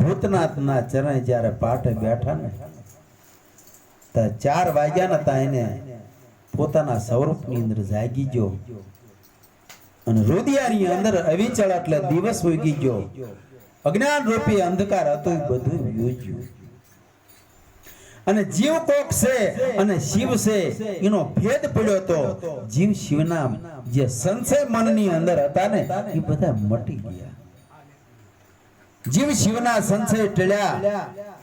ભૂતનાથના ચરણ જ્યારે પાઠે બેઠા ને, તો ચાર વાગ્યા નતા એને પોતાના સ્વરૂપની અંદર જાગી ગયો. અને રુદિયાની અંદર અવિચળ એટલે દિવસ ઉગી ગયો. અજ્ઞાન રૂપી અંધકાર હતો બધું યોજ્યું. અને જીવ કોક છે અને શિવ છે, એનો ભેદ પડ્યો તો જીવ શિવના જે સંશય મનની અંદર હતા ને, એ બધા મટી ગયા. જીવ શિવના સંશય ટળ્યા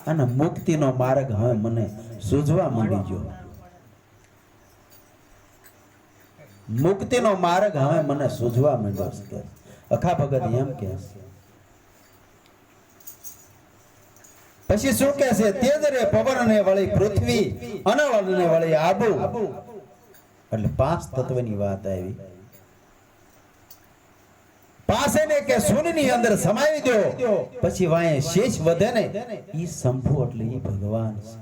અને મુક્તિનો માર્ગ હવે મને સૂઝવા માંડી ગયો. મુક્તિનો માર્ગ હવે મને સૂઝવા માંડ્યો છે. અખા ભગત એમ કે પછી શું કે છે? તેજ રે પવન ને વળી પૃથ્વી અનવળ ને વળી આબુ. એટલે પાંચ તત્વની વાત આવી. પાસે ને કે શૂન્યની અંદર સમાવી દો પછી વાય શેષ વધે ને ઈ શંભુ એટલે ઈ ભગવાન છે.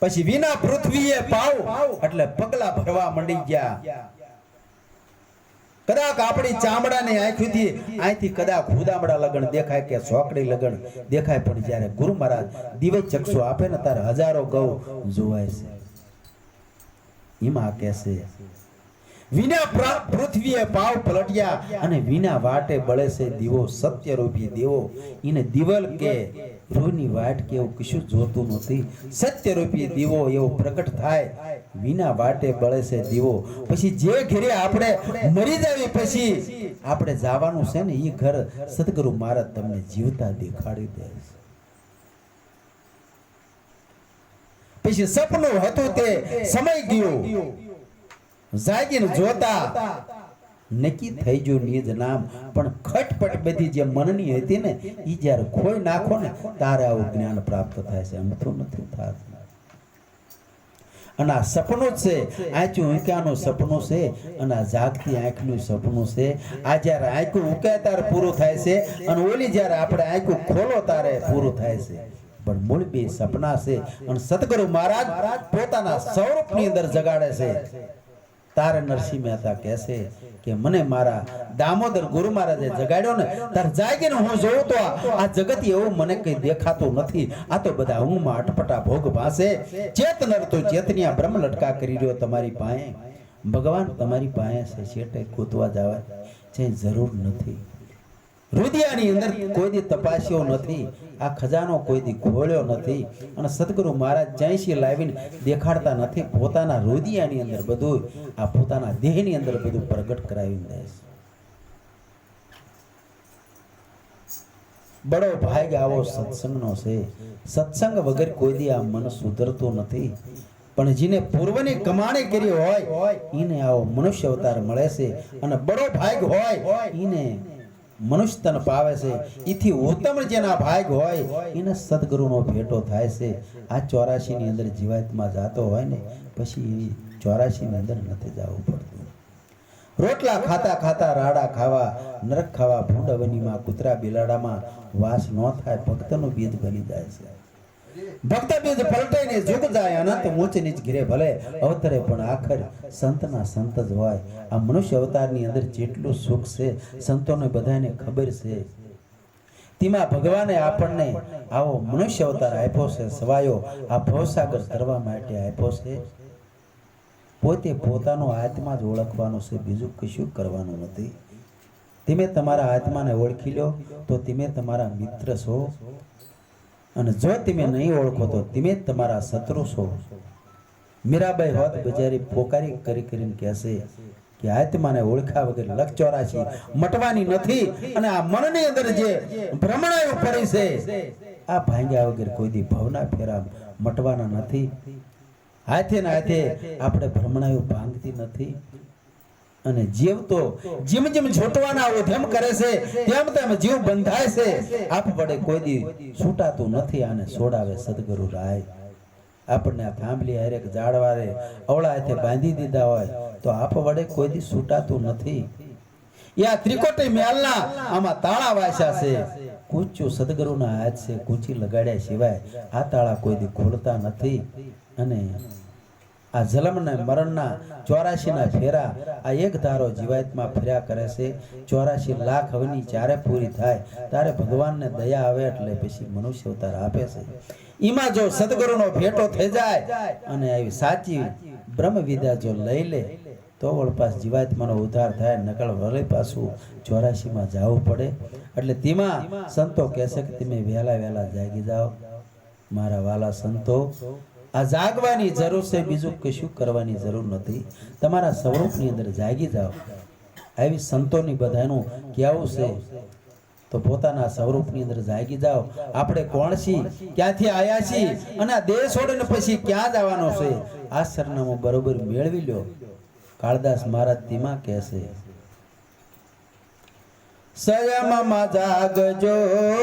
પછી વિના પૃથ્વીએ પાવ એટલે પગલા ભરવા મંડી ગયા. કદાચ આપણી ચામડાની આંખથી અહીંથી કદાચ હુદામડા લગન દેખાય કે સોકડી લગન દેખાય, પણ જ્યારે ગુરુ મહારાજ દિવ્ય ચક્ષુ આપે ને ત્યારે હજારો ગૌ જોવાય છે. એમાં કહેશે વિના પૃથ્વીએ પાવ પલટ્યા અને વિના વાટે બળે છે દીવો સત્ય રૂપી દેવો. એને દિવલ કે રૂની વાટ કે એવું કશું જોતું નથી. સત્ય રૂપી દીવો એવો પ્રગટ થાય. વિના વાટે બળે છે દીવો. પછી જે ઘરે આપણે મરી જાવી પછી આપણે જવાનું છે ને એ ઘર. સદગુરુ મહારાજ તમને જીવતા દેખાડી દે પછી સપનું હતું તે સમય ગયો. જાગીને જોતા નક્કી થઈ ગયું નિજ નામ. પણ ખટપટ બધી જે મનની હતી ને એ જ્યારે ખોઈ નાખો ને તારે આવું જ્ઞાન પ્રાપ્ત થાય છે. અમથું નથી થતું. અને આ સપનું જ છે. આંચું ઊંક્યાનું સપનું છે અને આ જાગતી આંખનું સપનું છે. આ જ્યારે આંખું ઊંકાય ત્યારે પૂરું થાય છે અને ઓલી જ્યારે આપણે આંખું ખોલો ત્યારે પૂરું થાય છે. પણ મૂળ બે સપના છે. અને સદગુરુ મહારાજ પોતાના સ્વરૂપની અંદર જગાડે છે. તારે નરસિંહ મહેતા કહેશે કે મને મારા દામોદર ગુરુ મહારાજે જગાડ્યો ને, તાર જાગીને હું જોઉં તો આ જગત એવું મને કઈ દેખાતું નથી. આ તો બધા ઊંઘમાં અટપટા ભોગ ભાસે. ચેત નર તો ચેતની બ્રહ્મ લટકા કરી રહ્યો તમારી પાસે. ભગવાન તમારી પાસે છે છેટે કૂદવા જવા. જે જરૂર નથી. રુદિયાની અંદર કોઈ તપાસ્યો નથી, આ ખજાનો કોઈ ખોલ્યો નથી અને સદગુરુ મહારાજ જયસી લાવીને દેખાડતા નથી, પોતાના રુદિયાની અંદર બધું, આ પોતાના દેહની અંદર બધું પ્રગટ કરાવી દે છે. બડો ભાગ આવો સત્સંગનો છે. સત્સંગ વગર કોઈ દી આ મન સુધરતું નથી. પણ જેને પૂર્વની કમાણી કરી હોય, એને આવો મનુષ્ય અવતાર મળે છે અને બડો ભાગ હોય, એને મનુષ્ય તન પાવે છે. એથી ઉત્તમ જેના ભાગ હોય, એને સદગુરુનો ભેટો થાય છે. આ ચોરાશીની અંદર જીવાતમાં જાતો હોય ને, પછી ચોરાશી ની અંદર નથી જવું પડતું. રોટલા ખાતા ખાતા, રાડા ખાવા, નરક ખાવા ભૂંડવનીમાં કૂતરા બિલાડામાં વાસ ન થાય, ભક્તનું બીજ બની જાય છે. ભક્ત બીજ પલટે ને જુગ જાય, અનંત ઊંચ નીચ ઘિરે ભલે. અવતરે પણ આખર સંતના સંત જ હોય. આ મનુષ્ય અવતારની અંદર જેટલું સુખ છે, સંતોને બધાને ખબર છે. તેમાં ભગવાને આપણને આવો મનુષ્ય અવતાર આપ્યો છે, સવાયો. આ ભવસાગર કરવા માટે આપ્યો છે. પોતે પોતાનો આત્મા જ ઓળખવાનો છે, બીજું કશું કરવાનું નથી. તમે તમારા આત્માને ઓળખી લો, તો તમે તમારા મિત્ર છો. અને જો તમે નહીં ઓળખો તો તમે તમારા શત્રુ છો. મીરાબાઈ હોત બજારી પોકારી કરી કરીને કહેશે કે આત્માને ઓળખા વગર લકચોરા છે મટવાની નથી અને આ મનની અંદર જે ભ્રમણાયું પડી છે, આ ભાંગ્યા વગર કોઈ દી ભવના ફેરા મટવાના નથી. હાથે ને હાથે આપણે ભ્રમણાયું ભાંગતી નથી. અને જીવ તો જીમ જીમ છૂટવાના તેમ કરે છે, તેમ તેમ જીવ બંધાય છે. આપ વડે કોઈ દી છૂટાતું નથી આને છોડાવે સદગુરુ રાય. આપણને આ થાંભલી હરેક ઝાડવારે અવળા હાથે બાંધી દીધા હોય તો આપ વડે કોઈ દી છૂટાતું નથી. યા ત્રિકોટી મેલના આમાં તાળા વાસ્યા છે. કૂચ્યું સદગુરુના હાથ છે, કૂચી લગાડ્યા સિવાય આ તાળા કોઈ દી ખોલતા નથી. અને આ જલમના મરણના ચોરાશીના ફેરા આ એક ધારો જીવાતમાં ફર્યા કરે છે. ચોરાશી લાખ હવની ચારે પૂરી થાય, ત્યારે ભગવાનને દયા આવે એટલે પછી મનુષ્ય અવતાર આપે છે. એમાં જો સદગુરુનો ભેટો થઈ જાય અને આવી સાચી બ્રહ્મ વિદ્યા જો લઈ લે, તો વળપાસ જીવાત્માનો ઉદ્ધાર થાય નકળ વળી પાછું ચોરાશીમાં જવું પડે. એટલે તેમાં સંતો કહેશે કે, તમે વહેલા વહેલા જાગી જાઓ. મારા વાલા સંતો આ જાગવાની જરૂર છે, બીજું કશું કરવાની જરૂર નથી. તમારા સ્વરૂપની અંદર જાગી જાઓ. આવી સંતોની બધાનું કહેવું છે, તો પોતાના સ્વરૂપની અંદર જાગી જાઓ. આપણે કોણ છીએ? ક્યાંથી આયા છીએ? અને આ દેહ છોડીને પછી ક્યાં જવાનો છે? આ સરનામું બરોબર મેળવી લો. કાળદાસ મહારાજ ધીમા કહેશે. સંયમમાં જાગજો.